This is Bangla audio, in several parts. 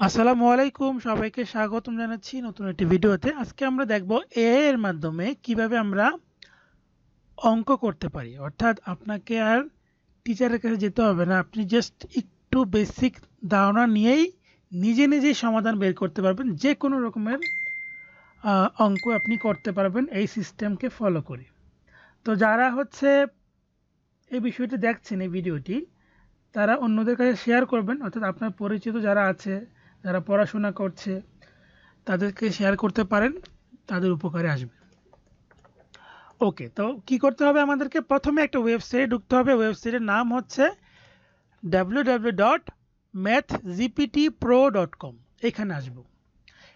আসসালামু আলাইকুম, সবাইকে স্বাগতম জানাচ্ছি নতুন একটি ভিডিওতে। আজকে আমরা দেখব এ এর মাধ্যমে কীভাবে আমরা অঙ্ক করতে পারি। অর্থাৎ আপনাকে আর টিচারের কাছে যেতে হবে না, আপনি জাস্ট একটু বেসিক ধারণা নিয়েই নিজে নিজেই সমাধান বের করতে পারবেন। যে কোনো রকমের অঙ্ক আপনি করতে পারবেন এই সিস্টেমকে ফলো করে। তো যারা হচ্ছে এই বিষয়টি দেখছেন, এই ভিডিওটি, তারা অন্যদের কাছে শেয়ার করবেন। অর্থাৎ আপনার পরিচিত যারা আছে যারা পড়াশোনা করছে, তাদেরকে শেয়ার করতে পারেন, তাদের উপকারে আসবে। ওকে তো কি করতে হবে আমাদেরকে? প্রথমে একটা ওয়েবসাইটে ঢুকতে হবে। ওয়েবসাইটের নাম হচ্ছে W W dot math GPT pro dot com এখানে আসব।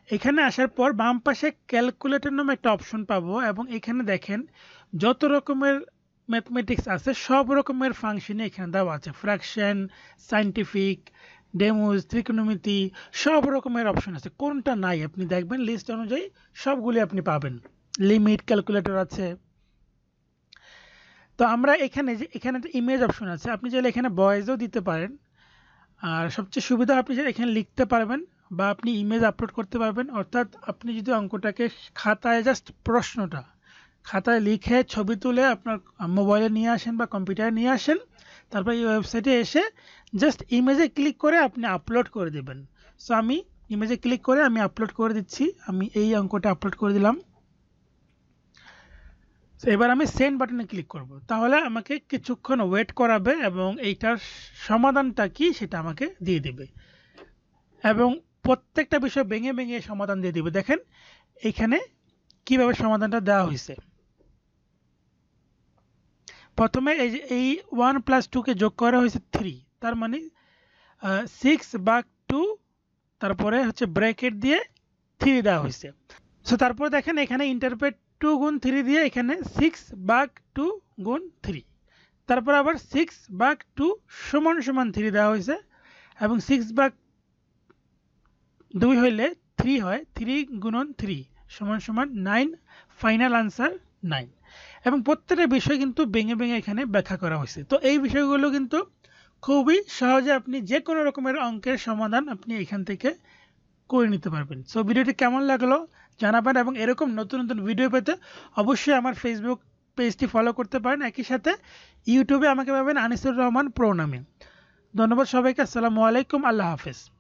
এখানে আসার পর বাম পাশে ক্যালকুলেটর নামে একটা অপশন পাবো এবং এখানে দেখেন যত রকমের ম্যাথমেটিক্স আছে, সব রকমের ফাংশনই এখানে দেওয়া আছে। ফ্র্যাকশন সাইন্টিফিক ডেমোজ ত্রিকোণমিতি সব রকমের অপশন আছে। কোনটা নাই আপনি দেখবেন লিস্ট অনুযায়ী সবগুলি আপনি পাবেন। লিমিট ক্যালকুলেটর আছে। তো আমরা এখানে যে, এখানে একটা ইমেজ অপশন আছে। আপনি চাইলে এখানে ভয়েসও দিতে পারেন। আর সবচেয়ে সুবিধা, আপনি চাইলে এখানে লিখতে পারবেন বা আপনি ইমেজ আপলোড করতে পারবেন। অর্থাৎ আপনি যদি অঙ্কটাকে খাতায় জাস্ট প্রশ্নটা খাতায় লিখে ছবি তুলে আপনার মোবাইলে নিয়ে আসেন বা কম্পিউটারে নিয়ে আসেন, তারপর এই ওয়েবসাইটে এসে জাস্ট ইমেজে ক্লিক করে আপনি আপলোড করে দেবেন। সো আমি ইমেজে ক্লিক করে আমি আপলোড করে দিচ্ছি, আমি এই অঙ্কটা আপলোড করে দিলাম। তো এবার আমি সেন্ড বাটনে ক্লিক করব। তাহলে আমাকে কিছুক্ষণ ওয়েট করাবে এবং এইটার সমাধানটা কি সেটা আমাকে দিয়ে দেবে। এবং প্রত্যেকটা বিষয় ভেঙে ভেঙে সমাধান দিয়ে দিবে। দেখেন, এইখানে কীভাবে সমাধানটা দেওয়া হয়েছে। প্রথমে এই এই ওয়ান প্লাস টুকে যোগ করা হয়েছে থ্রি তার মানে সিক্স বাক টু তারপরে হচ্ছে ব্র্যাকেট দিয়ে থ্রি দেওয়া হয়েছে। সো তারপর দেখেন এখানে ইন্টারপ্রেট টু গুণ থ্রি দিয়ে এখানে সিক্স বাক টু গুণ থ্রি তারপর আবার সিক্স বাক টু সমান সমান থ্রি দেওয়া হয়েছে এবং সিক্স বাক দুই হইলে থ্রি হয় থ্রি গুণন থ্রি সমান সমান নাইন ফাইনাল আনসার নাইন এবং প্রত্যেকটা বিষয় কিন্তু ভেঙে ভেঙে এখানে ব্যাখ্যা করা হয়েছে। তো এই বিষয়গুলো কিন্তু খুবই সহজে আপনি যে কোনো রকমের অঙ্কের সমাধান আপনি এখান থেকে করে নিতে পারবেন। সো ভিডিওটি কেমন লাগল জানাবেন এবং এরকম নতুন নতুন ভিডিও পেতে অবশ্যই আমার ফেসবুক পেজটি ফলো করতে পারেন। একই সাথে ইউটিউবে আমাকে পাবেন আনিসুর রহমান প্রো নামে। ধন্যবাদ সবাইকে। আসসালামু আলাইকুম। আল্লাহ হাফেজ।